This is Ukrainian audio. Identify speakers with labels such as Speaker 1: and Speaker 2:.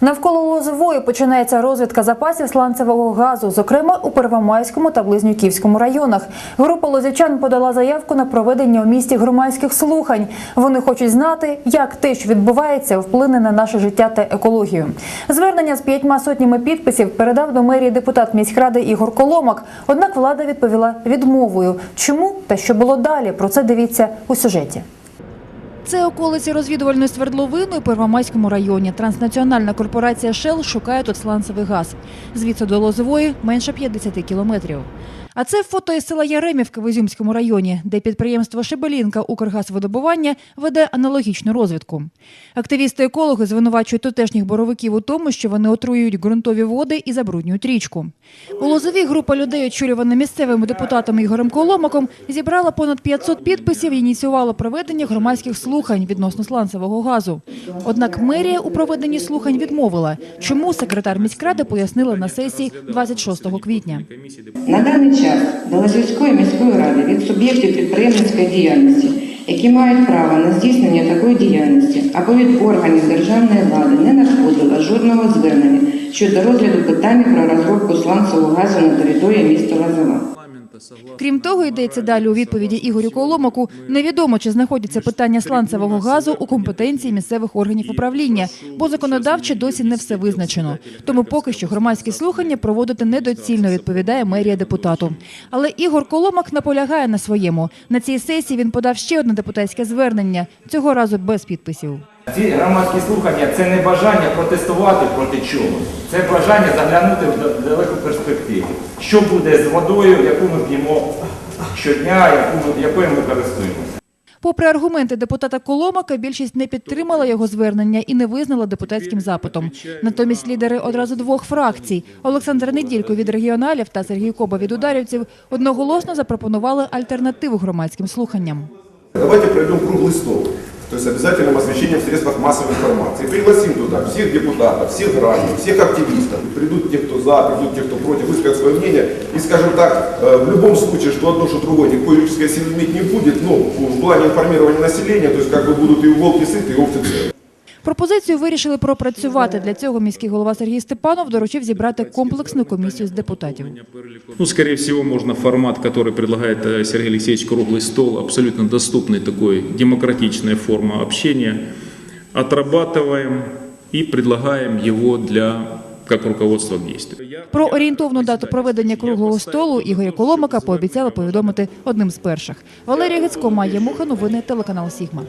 Speaker 1: Навколо Лозової починається розвідка запасів сланцевого газу, зокрема у Первомайському та Близнюківському районах. Група лозівчан подала заявку на проведення у місті громадських слухань. Вони хочуть знати, як те, що відбувається, вплине на наше життя та екологію. Звернення з п'ятьма сотнями підписів передав до мерії депутат міськради Ігор Коломак. Однак влада відповіла відмовою. Чому та що було далі? Про це дивіться у сюжеті. Це околиці розвідувальної свердловини у Первомайському районі. Транснаціональна корпорація «Шел» шукає тут сланцевий газ. Звідси до Лозової менше 50 кілометрів. А це фото із села Яремівка в Ізюмському районі, де підприємство «Шебелінка» «Укргазвидобування» веде аналогічну розвідку. Активісти-екологи звинувачують тутешніх боровиків у тому, що вони отруюють ґрунтові води і забруднюють річку. У Лозовій група людей, очолювана місцевим депутатом Ігорем Коломаком, зібрала понад 500 підписів і ініціювала проведення громадських слухань відносно сланцевого газу. Однак мерія у проведенні слухань відмовила. Чому секретар міськради пояснила на сесії 26 квітня.
Speaker 2: На даний час до Лазівської міської ради від суб'єктів підприємницької діяльності, які мають право на здійснення такої діяльності, або від органів державної влади не надходило жодного звернення щодо розгляду питання про розробку сланцевого газу на території міста Лазова.
Speaker 1: Крім того, йдеться далі у відповіді Ігорю Коломаку. Невідомо, чи знаходяться питання сланцевого газу у компетенції місцевих органів управління, бо законодавче досі не все визначено. Тому поки що громадські слухання проводити недоцільно, відповідає мерія депутату. Але Ігор Коломак наполягає на своєму. На цій сесії він подав ще одне депутатське звернення, цього разу без підписів.
Speaker 3: Ці громадські слухання це не бажання протестувати проти чогось, це бажання заглянути в далеку перспективу. Що буде з водою, яку ми п'ємо щодня, яку ми, якою ми користуємося.
Speaker 1: Попри аргументи депутата Коломака, більшість не підтримала його звернення і не визнала депутатським запитом. Натомість лідери одразу двох фракцій Олександр Неділько від регіоналів та Сергій Коба від ударівців одноголосно запропонували альтернативу громадським слуханням.
Speaker 4: Давайте проведем круглый стол. То есть обязательным освещением в средствах массовой информации. Пригласим туда всех депутатов, всех граждан, всех активистов. Придут те, кто за, придут те, кто против, выскажут свое мнение. И скажем так, э, в любом случае, что одно, что другое, никакой юридической силы иметь не будет. Но в плане информирования населения, то есть как бы будут и волки сыты, и овцы целы.
Speaker 1: Пропозицію вирішили пропрацювати. Для цього міський голова Сергій Степанов доручив зібрати комплексну комісію з депутатів.
Speaker 5: Ну, скорее всего, можно формат, который предлагает э, Сергей Алексеевич круглый стол, абсолютно доступный такой демократичная форма общения, отрабатываем и предлагаем его для как руководство к действию.
Speaker 1: Про орієнтовну дату проведення круглого столу Ігоря Коломака пообіцяли повідомити одним з перших. Валерія Гецько, Майя Муха, новини телеканал Сігма.